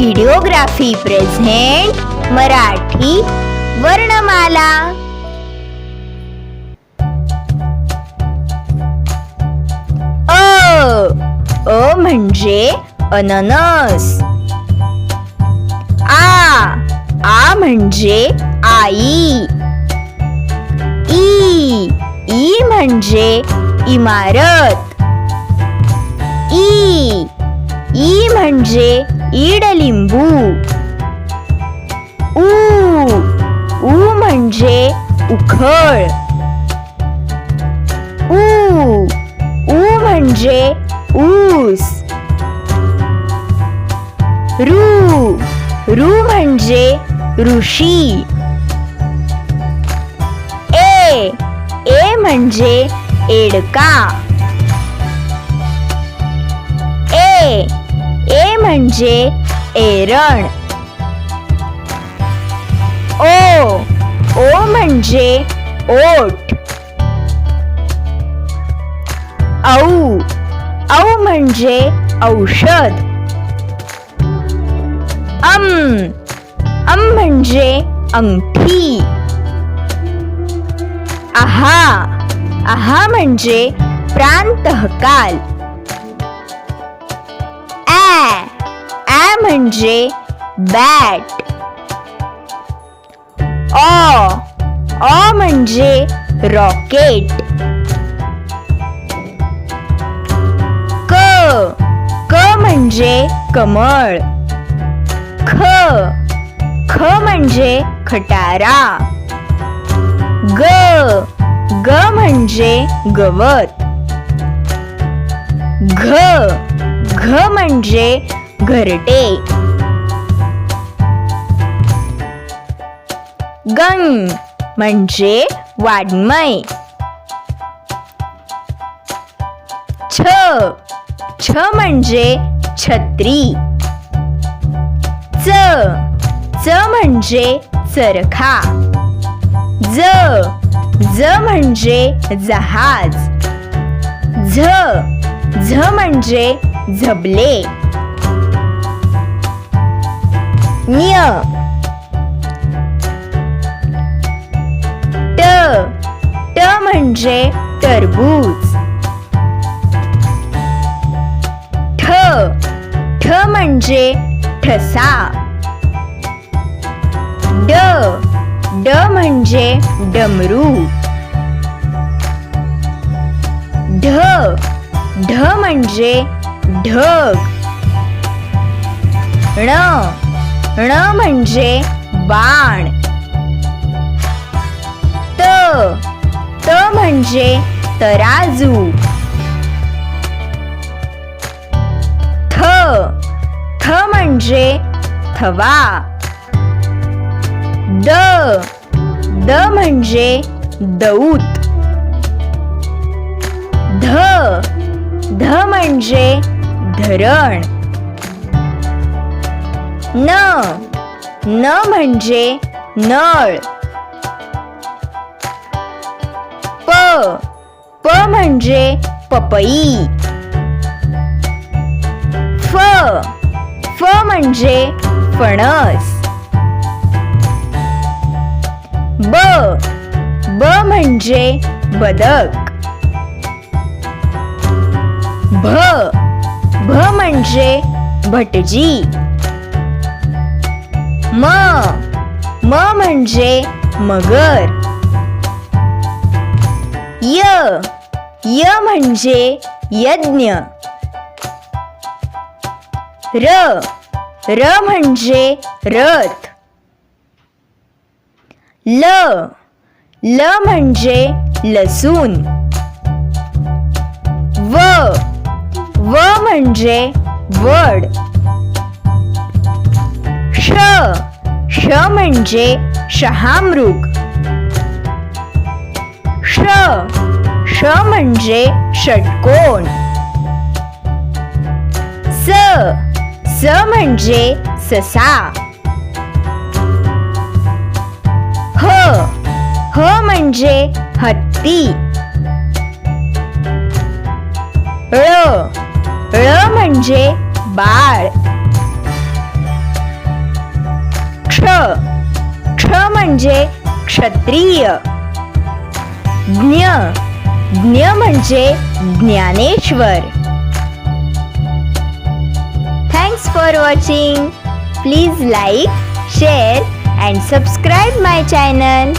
किडिओग्राफी present Marathi वर्णमाला अ अ म्हणजे अननस आ आ म्हणजे आई. ई ई म्हणजे इमारत. ई ई म्हणजे इडलिंबू. ऊ ऊ म्हणजे उखळ. ऊ ऊ म्हणजे ऊस. रू रू म्हणजे ऋषी. ए ए म्हणजे एडका. ए ए म्हणजे एरण. ओ ओ म्हणजे ओठ. औ औ म्हणजे औषध. अम अम म्हणजे अंगठी. आहा आहा म्हणजे प्रांतःकाल ॲ ॲ म्हणजे बॅट ऑ ऑ म्हणजे रॉकेट क. क म्हणजे कमळ. ख. ख म्हणजे खटारा. ग. ग म्हणजे गवत. घ. घ म्हणजे घरटे. गंग म्हणजे वाड्मय. छ छ म्हणजे छत्री. च च म्हणजे चरखा. ज ज म्हणजे जहाज. झ झ म्हणजे झबले. न्य ट ट म्हणजे टरबूज. ठ ठ म्हणजे ठसा. ड ड म्हणजे डमरू. ढ. ढ म्हणजे ढग. ण. ण म्हणजे बाण. त त म्हणजे तराजू. थ थ म्हणजे थवा. द द म्हणजे दौत. ध ध म्हणजे धरण. न. न म्हणजे नळ. प. प म्हणजे पपई. फ. फ म्हणजे फणस. ब. ब म्हणजे बदक. भ. भ म्हणजे भटजी. म. म्हणजे मगर. य. य म्हणजे यज्ञ. र. र म्हणजे रथ. ल. ल म्हणजे लसूण. व. व म्हणजे वड. श म्हणजे शहामृग. श श म्हणजे षटकोण स स म्हणजे ससा. ह ह म्हणजे हत्ती. ळ ळ म्हणजे बाळ. म्हणजे क्षत्रिय. ज्ञ. ज्ञ म्हणजे Dnyaneshwar. Thanks for watching please like share and subscribe my channel